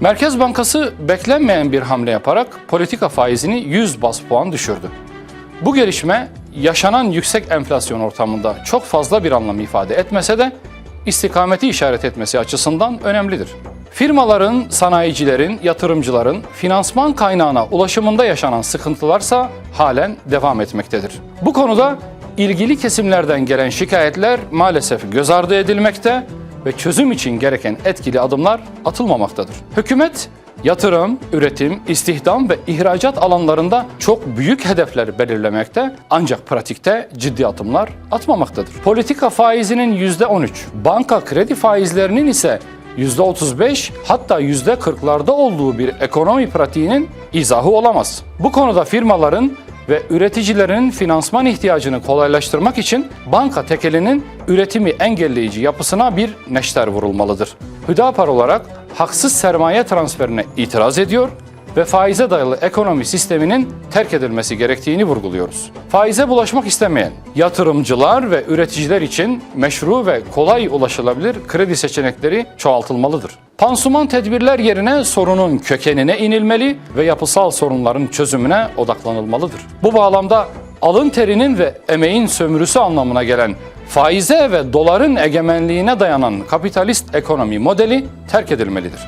Merkez Bankası beklenmeyen bir hamle yaparak politika faizini 100 bas puan düşürdü. Bu gelişme yaşanan yüksek enflasyon ortamında çok fazla bir anlam ifade etmese de istikameti işaret etmesi açısından önemlidir. Firmaların, sanayicilerin, yatırımcıların finansman kaynağına ulaşımında yaşanan sıkıntılarsa halen devam etmektedir. Bu konuda ilgili kesimlerden gelen şikayetler maalesef göz ardı edilmekte ve çözüm için gereken etkili adımlar atılmamaktadır. Hükümet yatırım, üretim, istihdam ve ihracat alanlarında çok büyük hedefler belirlemekte ancak pratikte ciddi adımlar atmamaktadır. Politika faizinin %13, banka kredi faizlerinin ise %35 hatta %40'larda olduğu bir ekonomi pratiğinin izahı olamaz. Bu konuda firmaların ve üreticilerin finansman ihtiyacını kolaylaştırmak için banka tekelinin üretimi engelleyici yapısına bir neşter vurulmalıdır. Hüdapar olarak haksız sermaye transferine itiraz ediyor ve faize dayalı ekonomi sisteminin terk edilmesi gerektiğini vurguluyoruz. Faize bulaşmak istemeyen yatırımcılar ve üreticiler için meşru ve kolay ulaşılabilir kredi seçenekleri çoğaltılmalıdır. Pansuman tedbirler yerine sorunun kökenine inilmeli ve yapısal sorunların çözümüne odaklanılmalıdır. Bu bağlamda alın terinin ve emeğin sömürüsü anlamına gelen faize ve doların egemenliğine dayanan kapitalist ekonomi modeli terk edilmelidir.